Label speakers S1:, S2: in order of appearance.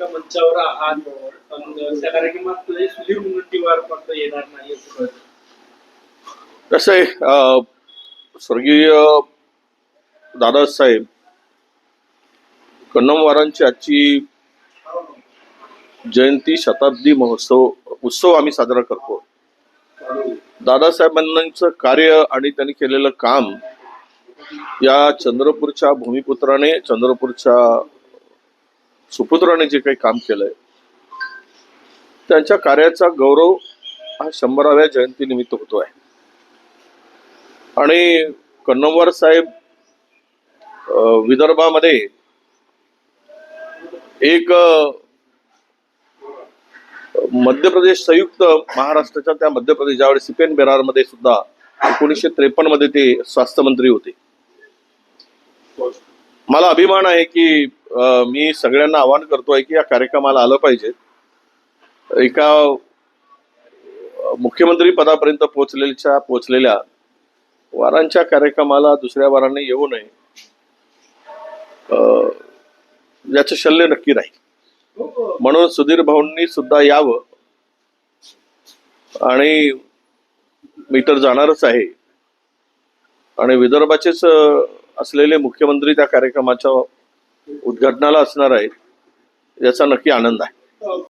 S1: एका मंचावर आहात. पण त्या कार्यक्रमात सुधीर मुनगंटीवार मात्र येणार नाही असं
S2: कसं आहे स्वर्गीय दादासाहेब कन्नमवारांची आजची जयंती शताब्दी महोत्सव उत्सव आम्ही साजरा करतो. दादासाहेबांचं कार्य आणि त्यांनी केलेलं काम या चंद्रपूरच्या भूमिपुत्राने चंद्रपूरच्या सुपुत्राने जे काही काम केलंय त्यांच्या कार्याचा गौरव हा शंभराव्या जयंतीनिमित्त होतोय. आणि कन्नमवार साहेब विदर्भामध्ये एक मध्य प्रदेश संयुक्त महाराष्ट्राच्या त्या मध्य प्रदेश ज्यावेळी सिपेन बेरारमध्ये सुद्धा एकोणीसशे त्रेपन्नमध्ये ते स्वास्थ्य मंत्री होते. मला अभिमान आहे की मी सगळ्यांना आवाहन करतोय की या कार्यक्रमाला आलं पाहिजे. एका मुख्यमंत्री पदापर्यंत पोहोचलेल्या पोहोचलेल्या वारांच्या कार्यक्रमाला दुसऱ्या वारांनी येऊ नये अं, शल्य नक्की राहील म्हणून सुधीर भाऊंनी सुद्धा यावं आणि मी तर जाणारच आहे. आणि विदर्भाचेच असलेले मुख्यमंत्री त्या कार्यक्रमाच्या उद्घाटनाला असणार आहेत याचा नक्की आनंद आहे.